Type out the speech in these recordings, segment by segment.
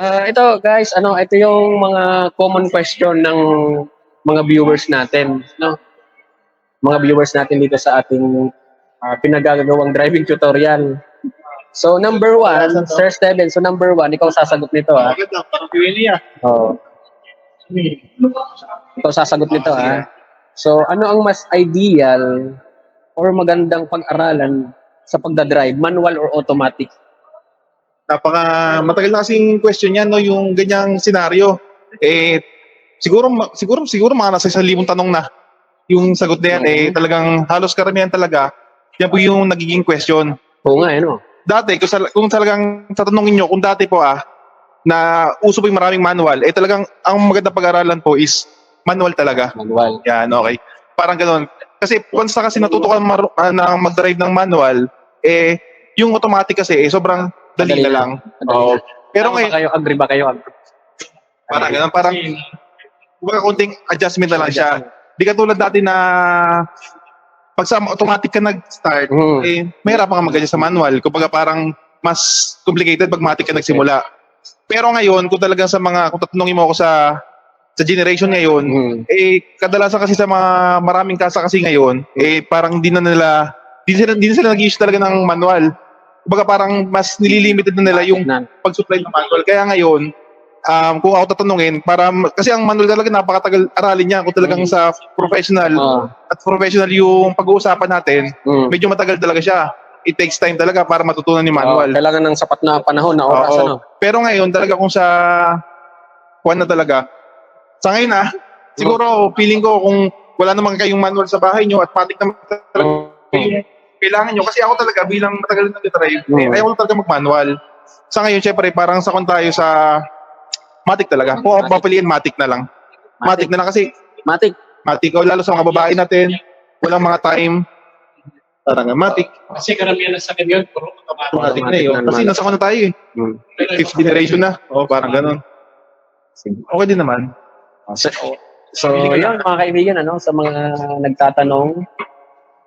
Ah, ito guys, ano, ito yung mga common question ng mga viewers natin, no? Mga viewers natin dito sa ating ah, pinagagawang driving tutorial. So number one, Sir Steven, so number one, ikaw sasagot nito ah. Ah. Oh, ikaw sasagot nito ah. So ano ang mas ideal or magandang pag-aralan sa pagdadrive, manual or automatic? Napaka matagal na kasing question yan, no, yung ganyang senaryo. Eh, siguro, siguro, siguro mga nasa isang libong tanong na yung sagot na yan. Eh, talagang halos karamihan talaga. Yan po yung nagiging question. Oo nga, ano? Dati, kung, sal- kung talagang tatanungin nyo, kung dati po ah, na uso po yung maraming manual, eh talagang ang maganda pag-aralan po is manual talaga. Manual. Yan, okay. Parang ganun. Kasi once na kasi natuto ka mar- ah, na mag-drive ng manual, eh, yung automatic kasi, eh, sobrang dali Madali na lang. Oo. Pero ngayon, kayo? Agree ba kayo? parang ganun, parang, kumbaga konting adjustment na lang siya. Di katulad dati na, pag sa automatic ka nag-start, Hmm. eh, mahirapan ka mag-adjust sa manual. Kumbaga parang, mas complicated pag matik ka nagsimula. Pero ngayon, kung talagang sa mga, kung tatanungin mo ako sa, sa generation ngayon, Hmm. eh kadalasan kasi sa mga maraming kasa kasi ngayon, eh parang di na nila di sila di na sila nag-use talaga ng manual. Kumbaga parang mas nililimited na nila yung pag-supply ng manual. Kaya ngayon, um, kung ako tatanungin, para kasi ang manual talaga napakatagal aralin niya kung talagang sa professional oh, at professional yung pag-uusapan natin, hmm. medyo matagal talaga siya. It takes time talaga para matutunan ni manual. kailangan ng sapat na panahon na oras, Oo. ano? Pero ngayon talaga kung sa kuwan na talaga, sa ngayon ah, siguro feeling ko kung wala naman kayong manual sa bahay nyo at matik naman talaga yung kailangan nyo. Kasi ako talaga bilang matagal na nag-drive, eh, Mm. ayaw ko talaga mag-manual. Sa ngayon, syempre, parang sa kung tayo sa matik talaga. Kung ako Matic. papiliin, matik na lang. Matik na lang kasi Matic. matik, o lalo sa mga babae natin, walang mga time. Parang nga, matik. Kasi karamihan na sa ngayon, puro automatic. Matik na Matic yun. na Kasi naman. nasa ko na tayo eh. Hmm. Fifth generation na. Oo, parang ganun. Okay din naman. So, so yun mga kaibigan, ano, sa mga nagtatanong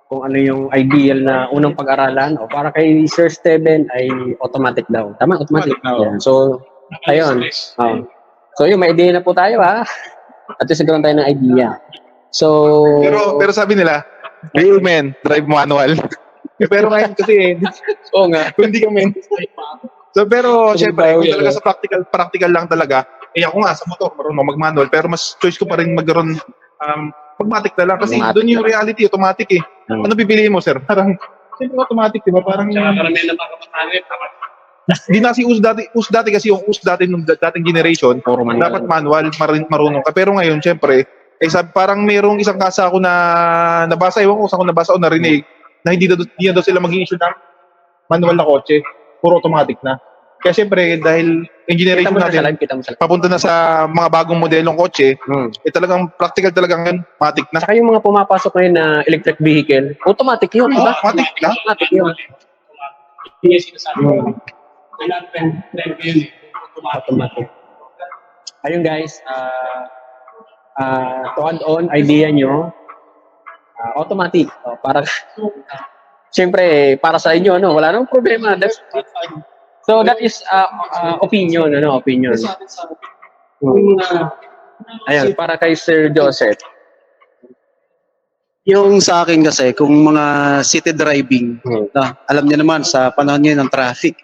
kung ano yung ideal na unang pag-aralan o para kay Sir Steven ay automatic daw. Tama, automatic. Automatic. Yan. So, ayun. Oh. So yun, may idea na po tayo ha. At least nagkaroon tayo ng idea. So, Pero pero sabi nila, real men drive manual. pero ngayon kasi eh, oo nga. hindi ka men. So pero syempre, ba, kung yun, talaga eh. sa practical practical lang talaga, eh ako nga sa motor marunong mag-manual pero mas choice ko pa rin magkaroon um, magmatic na lang kasi Automatic doon yung reality automatic eh. Hmm. Ano pipiliin mo sir? Parang Siyempre automatic, di ba? Parang Tsaka karamihan ng mga kapatid, tama. di na si us dati, us dati kasi yung us dati nung da- dating generation, Puro manual. dapat manual, marin, marunong ka. Pero ngayon, syempre, eh, sabi, parang merong isang kasa ako na nabasa, ewan ko saan ko nabasa o narinig, na hindi na, hindi na daw sila maging issue ng manual na kotse, puro automatic na. Kaya syempre, dahil yung Kita generation mo na natin, live, sa live. papunta na sa mga bagong modelong kotse, Hmm. eh talagang practical talaga ngayon, matic na. Saka yung mga pumapasok ngayon na electric vehicle, automatic yun, di Oh, ba? matic na. Automatic yun. Yung sinasabi ko. Kailangan trend, ko yun. Automatic. automatic. Ayun guys, ah ah, to add on, idea nyo, ah, automatic. Oh, para, Siyempre, para sa inyo, ano, wala nang problema. That's, so that is ah, ah, opinion, ano, opinion. Uh, Ayan, para kay Sir Joseph. Yung sa akin kasi, kung mga city driving, Hmm. na, alam niyo naman sa panahon ngayon ng traffic,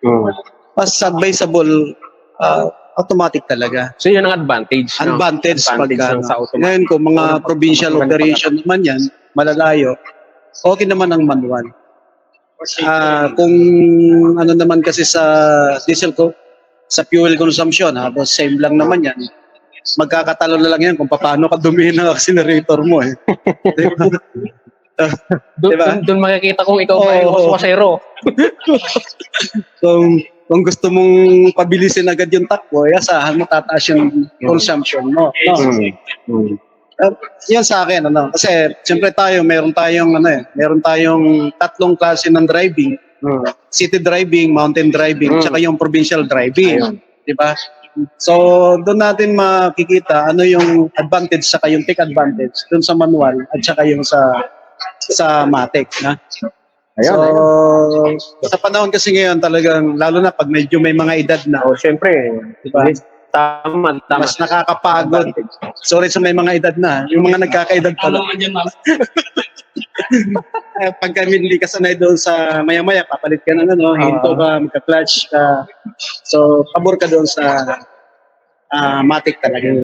Hmm. mas advisable uh, automatic talaga. So yun ang advantage. no? Advantage, Advantage pagka, ng sa automatic. ngayon kung mga provincial operation naman yan, malalayo, okay naman ang manual. Ah, kung ano naman kasi sa diesel ko, sa fuel consumption, halos same lang naman yan. Magkakatalo na lang yan kung paano ka dumihin ng accelerator mo eh. Diba? Doon, Diba? doon, doon makikita kung ikaw ay Oo. waswasero. kung kung gusto mong pabilisin agad yung takbo, eh, asahan mo tataas yung consumption mo. No? Hmm. Uh, yan sa akin, ano, kasi siyempre tayo, meron tayong, ano eh, meron tayong tatlong klase ng driving. Hmm. City driving, mountain driving, Mm. tsaka yung provincial driving. Di ba? So, doon natin makikita ano yung advantage saka yung take advantage doon sa manual at saka yung sa sa matic na. Ayun, so, ayun. sa panahon kasi ngayon talagang, lalo na pag medyo may mga edad na, Oh, syempre, Diba? Tama, tama. mas nakakapagod. Sorry sa may mga edad na, yung mga nagkakaedad pa Tama dyan, ma'am. Eh, pag kami hindi ka sanay doon sa maya-maya, papalit ka ng ano, hinto ka, magka-clutch ka. So, pabor ka doon sa ah, matic talaga.